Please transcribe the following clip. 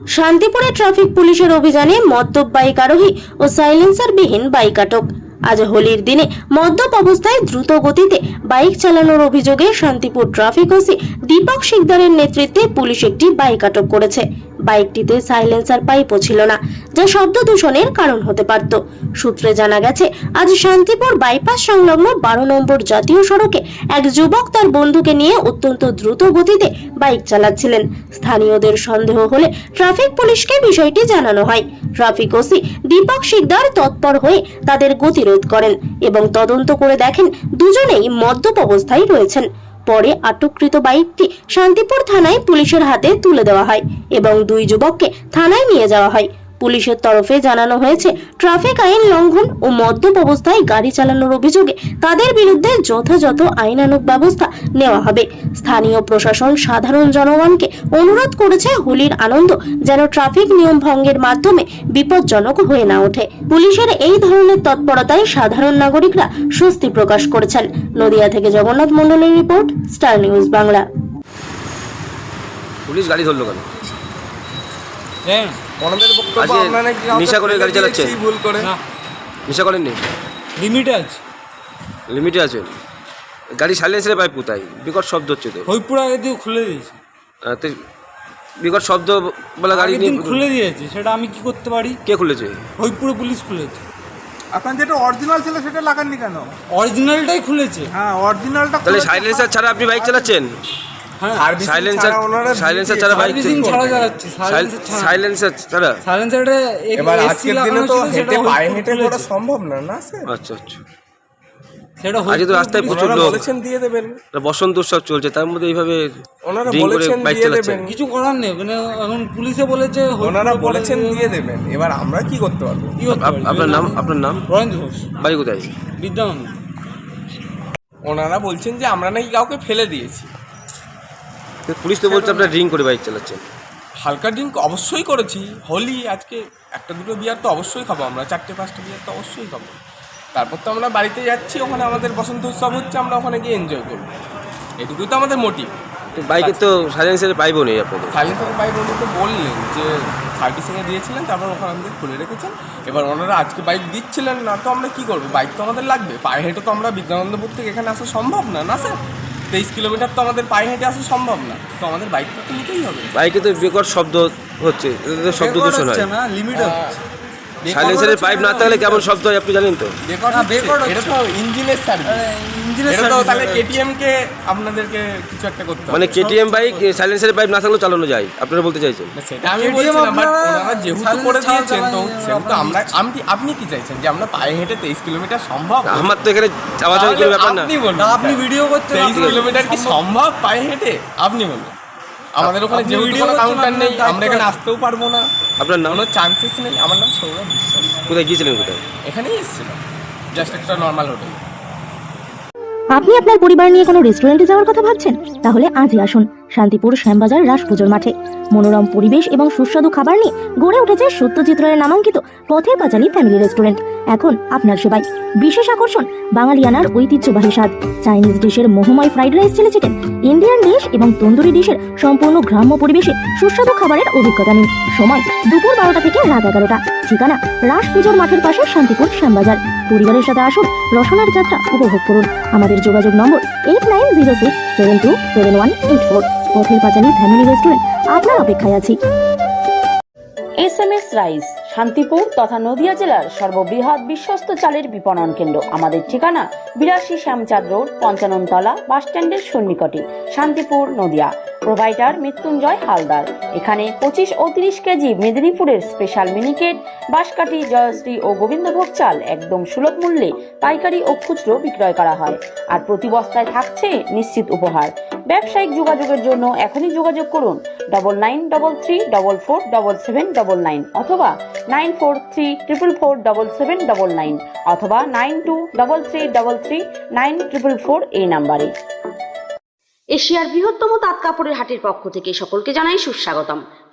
শান্তিপুরে ট্রাফিক পুলিশের অভিযানে মদ্যপ বাইক আরোহী ও সাইলেন্সারবিহীন বাইক আটক। আজ হোলির দিনে মদ্যপ অবস্থায় দ্রুত গতিতে বাইক চালানোর অভিযোগে শান্তিপুর ট্রাফিক ওসি দীপক শিকদারের নেতৃত্বে পুলিশ একটি বাইক আটক করেছে। বাইকটিতে সাইলেন্সার পাইপও ছিল না, যা শব্দ দূষণের কারণ হতে পারত। সূত্রে জানা গেছে, আজ শান্তিপুর বাইপাস সংলগ্ন বারো নম্বর জাতীয় সড়কে এক যুবক তার বন্ধুকে নিয়ে অত্যন্ত দ্রুত গতিতে বাইক চালাচ্ছিলেন। স্থানীয়দের সন্দেহ হলে ট্রাফিক পুলিশকে বিষয়টি জানানো হয়। ট্রাফিক ওসি দীপক শিকদার তৎপর হয়ে তাদের গতিরোধ করেন এবং তদন্ত করে দেখেন দুজনেই মদ্যপ অবস্থায় রয়েছেন। পরে আটককৃত বাইকটি শান্তিপুর থানায় পুলিশের হাতে তুলে দেওয়া হয় এবং দুই যুবককে থানায় নিয়ে যাওয়া হয়। পুলিশের তরফে জানানো হয়েছে, ট্রাফিক আইন লঙ্ঘন ও মদ্যপ অবস্থায় গাড়ি চালানোর অভিযোগে তাদের বিরুদ্ধে যথাযথ আইনানুগ ব্যবস্থা নেওয়া হবে। স্থানীয় প্রশাসন সাধারণ জনগণকে অনুরোধ করেছে হোলির আনন্দ যেন ট্রাফিক নিয়ম ভঙ্গের মাধ্যমে বিপজ্জনক হয়ে না ওঠে। পুলিশের এই ধরনের তৎপরতায় সাধারণ নাগরিকরা স্বস্তি প্রকাশ করেছেন। নদিয়া থেকে জগন্নাথ মণ্ডলের report, Star News Bangla. Police গাড়ি ধরলো কেন? ওনাদের বক্তব্য নেশা করে গাড়ি চালাচ্ছেন? ভুল করে। না। নেশা করেননি? লিমিট আছে। লিমিটে আছেন গাড়ি সাইলেন্সের পাইপ কোথায় বিকট শব্দ হচ্ছে তো। হইপুর আগে দিয়ে খুলে দিয়েছে। তো বিকট শব্দ বলে গাড়ি নিয়ে খুলে দিয়েছে সেটা আমি কি করতে পারি? কে খুলেছে? হইপুরে পুলিশ খুলেছে। আপনার যেটা অরিজিনাল ছিল সেটা লাগাননি কেন? অরিজিনালটাই খুলেছে। হ্যাঁ অরিজিনালটা তাহলে সাইলেন্সার ছাড়া আপনি বাইক চালাচ্ছেন? হ্যাঁ সাইলেন্সার সাইলেন্সার ছাড়া বাইক ছাড়া যাচ্ছে সাইলেন্সার ছাড়া সাইলেন্সারটা এবার আজকের দিনে তো হেঁটে পায়ে হেঁটে করা সম্ভব না না আচ্ছা আচ্ছা। সেটা আজকে তো রাস্তায় প্রচুর লোক। বলেছেন দিয়ে দেবেন। বসন্ত উৎসব চলছে তার মধ্যে এইভাবে ওনারা বলেছেন দিয়ে দেবেন। কিছু করার নেই মানে এখন পুলিশে বলেছে ওনারা বলেছেন দিয়ে দেবেন। এবার আমরা কি করতে পারব? আপনার নাম আপনার নাম? ঘোষ। বাড়ি কোথায়? বিদ্যামান ওনারা বলছেন যে আমরা নাকি কাউকে ফেলে দিয়েছি। পুলিশ তো বলছে আপনার ড্রিঙ্ক করে বাইক চালাচ্ছেন। হালকা ড্রিঙ্ক অবশ্যই করেছি। হোলি আজকে একটা দুটো বিয়ার তো অবশ্যই খাব আমরা। চারটে পাঁচটা বিয়ার তো অবশ্যই খাব। তারপর তো আমরা বাড়িতে যাচ্ছি ওখানে আমাদের বসন্ত উৎসব হচ্ছে আমরা ওখানে গিয়ে এনজয় করব। এটুকুই তো আমাদের মোটিভ তো বাইকের তো সাইলেন্সের পাইপও নেই আপনাদের। সাইলেন্সার বাইক উনি তো বললেন যে সার্ভিসিংয়ে দিয়েছিলেন তারপর ওখানে আমাদের খুলে রেখেছেন। এবার ওনারা আজকে বাইক দিচ্ছিলেন না তো আমরা কী করব? বাইক তো আমাদের লাগবে। পায়ে হেঁটে তো আমরা বিদ্যানন্দপুর থেকে এখানে আসা সম্ভব না না স্যার? তেইশ কিলোমিটার তো আমাদের পায়ে হেঁটে আসা সম্ভব না। তো আমাদের বাইকটা তো নিতেই হবে। বাইকে তো বেকার শব্দ হচ্ছে শব্দ দূষণ হয়। না লিমিট বেকার সাইলেন্সারের পাইপ না। থাকলে কেমন শব্দ হয় আপনি জানেন তো? বেকার না, হচ্ছে। বেকার এটা তো ইঞ্জিনের সার্ভিস এটা তো তাহলে কেটিএম কে আপনাদেরকে কিছু একটা করতে মানে কেটিএম বাইক সাইলেন্সারের পাইপ না থাকলেও চালানো যায় আপনারা বলতে চাইছেন? সেটা আমি বলছিলাম বাট ওনারা যেহেতু করে দিয়েছেন তো সেহেতু আমরা আপনি আপনি কি চাইছেন যে আমরা পায়ে হেঁটে তেইশ কিলোমিটার সম্ভব? আমার তো এখানে চাওয়াচাওয়ি করে ব্যাপার না। আপনি আপনি ভিডিও করতে তেইশ কিলোমিটার কি সম্ভব পায়ে হেঁটে? আপনি বলুন। আমাদের ওখানে যেহেতু কোনো কাউন্টার নেই আমরা এখানে আসতেও পারব না। আপনার নাম? কোনো চান্সেস নেই আমার নাম সৌরভ বিশ্বাস। কোথায় গিয়েছিলেন কোথায়? এখানেই এসেছিলাম জাস্ট একটা নর্মাল হোটেল আপনি আপনার পরিবার নিয়ে কোনো রেস্টুরেন্টে যাওয়ার কথা ভাবছেন? তাহলে আজই আসুন। শান্তিপুর শ্যামবাজার রাস পুজোর মাঠে। মনোরম পরিবেশ এবং সুস্বাদু খাবার নিয়ে গড়ে উঠেছে সত্যজিৎ রায়ের নামাঙ্কিত পথের পাঁচালী ফ্যামিলি রেস্টুরেন্ট এখন আপনার সেবায়। বিশেষ আকর্ষণ, বাঙালিয়ানার ঐতিহ্যবাহী স্বাদ। চাইনিজ ডিশের মোহময় fried rice chilli chicken Indian dish এবং তন্দুরি ডিশের সম্পূর্ণ গ্রাম্য পরিবেশে সুস্বাদু খাবারের অভিজ্ঞতা নিন। সময় দুপুর বারোটা থেকে রাত এগারোটা। ঠিকানা রাস পুজোর মাঠের পাশে শান্তিপুর শ্যামবাজার। পরিবারের সাথে আসুন, রসনার যাত্রা উপভোগ করুন। আমাদের যোগাযোগ নম্বর eight nine zero six seven two seven one eight four Pather Panchali family restaurant আপনার অপেক্ষায় আছি। এস রাইস, শান্তিপুর তথা নদিয়া জেলার সর্ববৃহৎ বিশ্বস্ত চালের বিপণন কেন্দ্র। আমাদের ঠিকানা বিরাশি শ্যামচাঁদ রোড, পঞ্চাননতলা বাস স্ট্যান্ডের সন্নিকটে, শান্তিপুর, নদিয়া। প্রোভাইডার মৃত্যুঞ্জয় হালদার। এখানে পঁচিশ ও তিরিশ কেজি মেদিনীপুরের স্পেশাল মিনিকেট, বাঁশকাঠি, জয়শ্রী ও গোবিন্দভোগ চাল একদম সুলভ মূল্যে পাইকারি ও খুচরো বিক্রয় করা হয়। আর প্রতি বস্তায় থাকছে নিশ্চিত উপহার। ব্যবসায়িক যোগাযোগের জন্য এখনই যোগাযোগ করুন double nine double three double four double seven double nine অথবা nine four three triple four double seven double nine অথবা nine two double three double three nine triple four এই নাম্বারে। এশিয়ার বৃহত্তম তাঁত কাপড়ের হাটের পক্ষ থেকে সকলকে জানাই সুস্বাগতম।